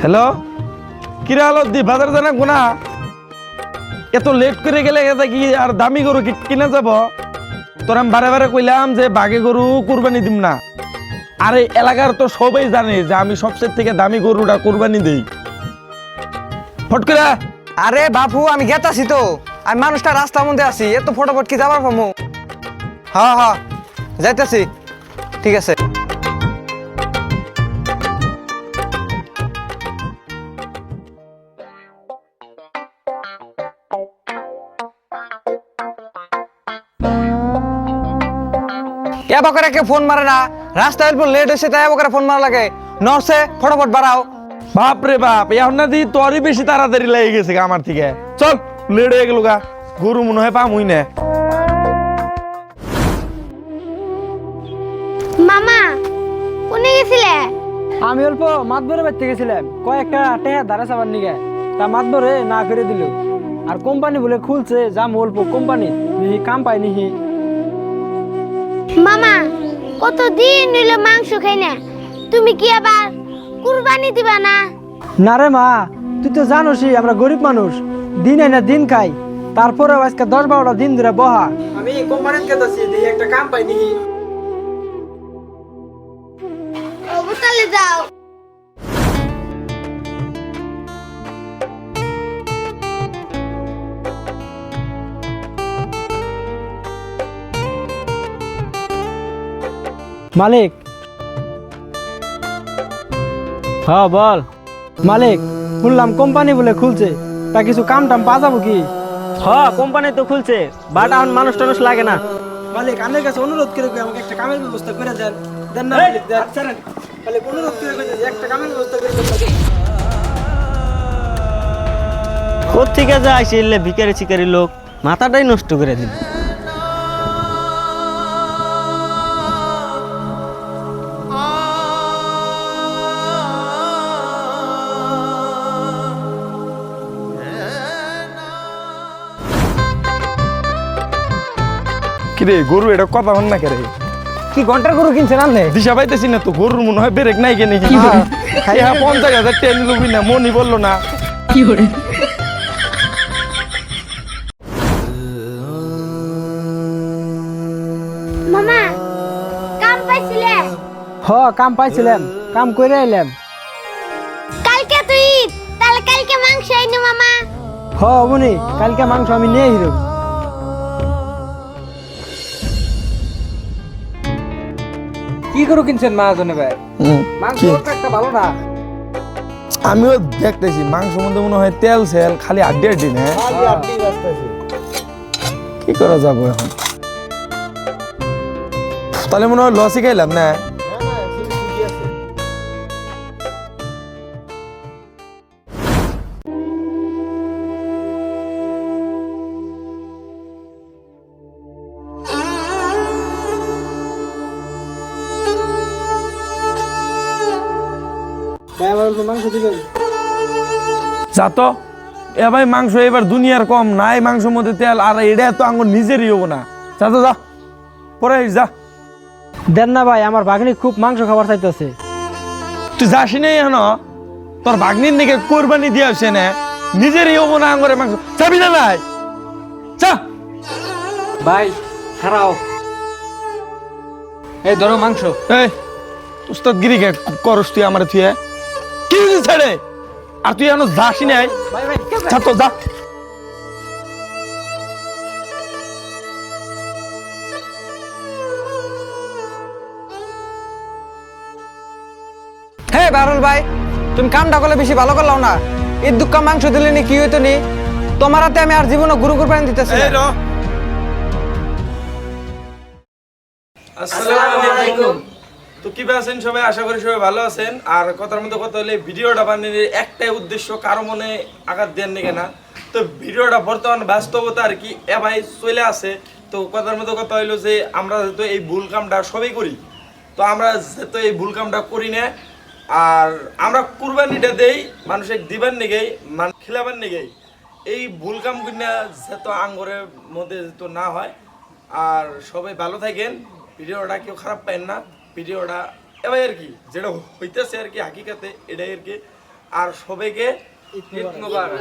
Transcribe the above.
Hello কিরা হলো দি বাজার জানা গুনা এত লেট করে গেলে এটা কি আর দামি গরু কি কিনা যাব? তোর আমি বারে বারে কইলাম যে বাঘে গরু কুরবানি দিম না। আর এই এলাকার তো সবাই জানে যে আমি সবচেয়ে থেকে দামি গরুটা কুরবানি দেই। ফট করে। আরে বাপু, আমি গেতাছি তো। আমি মানুষটা রাস্তার মধ্যে আছি এত ফটোফট কি যাবার পামু? হ্যাঁ হ্যাঁ যাইতেছি। ঠিক আছে। এবার করে কে ফোন মারে না। রাস্তায় অল্প লেট হয়েছে তাই এবার করে ফোন মারা লাগে। নরসে ফটোফট বাড়াও। বাপ রে বাপ এখন না দি তোরই বেশি তাড়াতাড়ি লেগে গেছে আমার থেকে। চল লেট হয়ে গেল গা। গরু মনে হয় পামুই না। মামা কোনে গেছিলে? আমি অল্প মাতবরে বাড়তে গেছিলাম। কয়েকটা টেহা ধারা সাবার নিগে। তা মাতবরে না করে দিল। আর কোম্পানি বলে খুলছে যাম অল্প কোম্পানি নিহি কাম পাই নিহি। মামা কত দিন হইল মাংস খাই না? তুমি কি আবার কুরবানি দিবা না? না রে মা তুই তো জানোসই আমরা গরিব মানুষ। দিন না দিন খাই। তারপরে আজকে দশ বারোটা দিন ধরে বহা। আমি কোম্পানিতে গেতাছি দেখি একটা কাম পাই অবতালে যাও। মালিক। হ্যাঁ বল। মালিক শুনলাম কোম্পানি বলে খুলছে। তা কিছু কাম টাম পা যাব কি? হ্যাঁ কোম্পানি তো খুলছে বাট এখন মানুষ টানুষ লাগে না। মালিক আমার কাছে অনুরোধ করে আমাকে একটা কামের ব্যবস্থা করে দেন। দেন না মালিক দেন। মালিক অনুরোধ করে একটা কামের ব্যবস্থা করে দেন। কোথেকে যায় এলে ভিকারি চিকারি লোক? মাথাটাই নষ্ট করে দিল। কিরে গরু এটা কথা হন না কে রে কি ঘণ্টার গরু কিনছেন আনলে দিশা পাইতেছি না তো গরুর মনে হয় বেরেক নাই কেনে কি হ্যাঁ পঞ্চাশ হাজার টেন লুবি না মনি বলল না। মামা কাম পাইছিলে? হ কাম পাইছিলাম কাম করে আইলাম। কালকে তুই তাহলে কালকে মাংস আইনো মামা। হ অবনি কালকে মাংস আমি নিয়ে হিরো কি করে কিনছেন মহাজনে ভাই? মাংস একটা ভালো না। আমিও দেখতেছি মাংস মধ্যে মনে হয় তেল সেল খালি আড্ডি আড্ডি না? কি করা যাব এখন? তাহলে মনে হয় লসই খাইলাম না? ভাই আমার অল্প মাংস দিবেন। যা তো এ ভাই মাংস এবার দুনিয়ার কম নাই মাংসের মধ্যে তেল আর এটা তো আঙ্গুর নিজেরই হব না। যা তো যা পরে যা। দেন না ভাই আমার বাগনি খুব মাংস খাবার চাইতেছে। তুই যাসি নাই এখন? তোর ভাগ্নির দিকে কোরবানি দিয়ে আসছে না? নিজেরই হব না আঙ্গুরে মাংস। যাবি না ভাই? যা। ভাই খারাও। এই ধরো মাংস। এই উস্তাদ গিরিকে করস তুই আমার তুই ছেড়ে আর তুই এখন যাসি নাই? ভাই ভাই যা তো যা। হে বারুল ভাই তুমি কামটা করলে বেশি ভালো করলাও না। এই দুঃখা মাংস দিলে নি কি হইতো নি? তোমার হাতে আমি আর জীবনে গুরু কুরবানি দিতেছি। আসসালামু আলাইকুম। তো কি আছেন সবাই? আশা করি সবাই ভালো আছেন। আর কথার মধ্যে কথা হলে ভিডিওটা বানিয়ে একটাই উদ্দেশ্য, কারও মনে আঘাত দেন নাকি না তো ভিডিওটা বর্তমান বাস্তবতা আর কি, এ ভাই চলে আসে। তো কথার মধ্যে কথা হইল যে, আমরা যেহেতু এই ভুল কামটা সবই করি, তো আমরা যেহেতু এই ভুল কামটা করি না, আর আমরা কুরবানিটা দেই মানুষের দিবার নিগেই মান খিলাবার নিগেই এই ভুল কাম কিনা যেহেতু আঙ্গরের মধ্যে যেহেতু না হয়, আর সবাই ভালো থাকেন, ভিডিওটা কেউ খারাপ পায় না। ভিডিওটা এবার আর কি যেটা হইতেছে আর কি হাকিকাতে এটাই আর কি। আর সবাইকে ঈদ মোবারক।